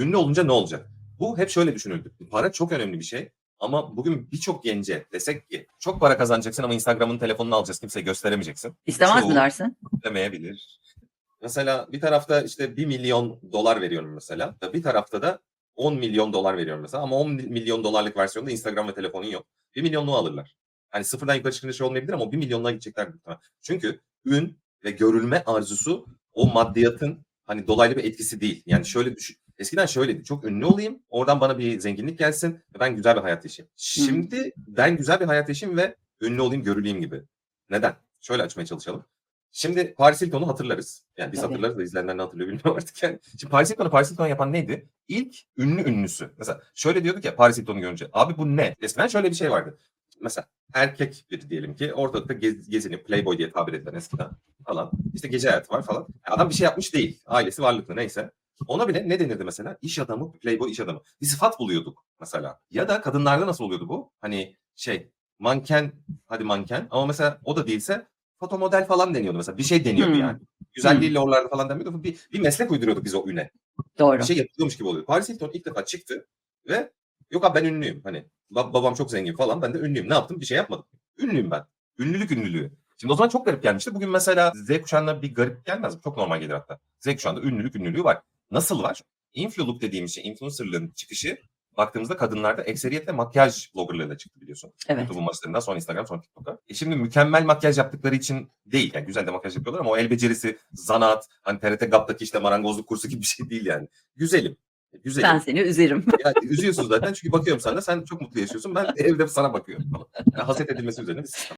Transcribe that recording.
ünlü olunca ne olacak? Bu hep şöyle düşünüldü. Para çok önemli bir şey. Ama bugün birçok gence desek ki çok para kazanacaksın ama Instagram'ın telefonunu alacağız kimseye gösteremeyeceksin. İstemez mi dersin? demeyebilir. Mesela bir tarafta işte 1 milyon dolar veriyorum mesela. Bir tarafta da 10 milyon dolar veriyorum mesela. Ama 10 milyon dolarlık versiyonda Instagram ve telefonun yok. 1 milyonluğu alırlar. Hani sıfırdan yukarı çıkınca şey olmayabilir ama o 1 milyonluğa gidecekler. Çünkü ün ve görülme arzusu o maddiyatın hani dolaylı bir etkisi değil. Yani şöyle düşün. Eskiden şöyleydi. Çok ünlü olayım. Oradan bana bir zenginlik gelsin ve ben güzel bir hayat yaşayayım. Şimdi ben güzel bir hayat yaşayayım ve ünlü olayım, görüleyim gibi. Neden? Şöyle açmaya çalışalım. Şimdi Paris Hilton'u hatırlarız. Yani biz Tabii. hatırlarız da izleyenler ne hatırlıyor bilmiyorum artık yani. Şimdi Paris Hilton'u Paris Hilton yapan neydi? İlk ünlü ünlüsü. Mesela şöyle diyorduk ya Paris Hilton'u görünce. Abi bu ne? Eskiden şöyle bir şey vardı. Mesela erkek biri diyelim ki ortalıkta gez, geziniyor. Playboy diye tabir edilen eskiden falan. İşte gece hayatı var falan. Adam bir şey yapmış değil. Ailesi varlıklı neyse. Ona bile ne denirdi mesela? İş adamı, playboy iş adamı. Bir sıfat buluyorduk mesela. Ya da kadınlarda nasıl oluyordu bu? Hani şey manken, hadi manken ama mesela o da değilse fotomodel falan deniyordu mesela. Bir şey deniyordu Hmm. yani. Güzelliğiyle oralarda falan demiyordu. Bir, bir meslek uyduruyorduk biz o üne. Doğru. Bir şey yapılıyormuş gibi oluyor. Paris Hilton ilk defa çıktı ve yok abi ben ünlüyüm. Hani ba- babam çok zengin falan ben de ünlüyüm. Ne yaptım? Bir şey yapmadım. Ünlüyüm ben. Ünlülük ünlülüğü. Şimdi o zaman çok garip gelmişti. Bugün mesela Z kuşağına bir garip gelmez mi? Çok normal gelir hatta. Z kuşağında ünlülük ünlülüğü var. Nasıl var? Influluk dediğimiz şey, influencerlığın çıkışı baktığımızda kadınlarda ekseriyetle makyaj bloggerlarıyla çıktı biliyorsun. Evet. YouTube'un başlarından sonra Instagram sonra TikTok'a. E şimdi mükemmel makyaj yaptıkları için değil. Yani güzel de makyaj yapıyorlar ama o el becerisi, zanaat, hani TRT GAP'taki işte marangozluk kursu gibi bir şey değil yani. Güzelim. E, Güzelim. Ben seni üzerim. Yani üzüyorsun zaten çünkü bakıyorum sana sen çok mutlu yaşıyorsun. Ben evde sana bakıyorum. Yani haset edilmesi üzerine bir sistem.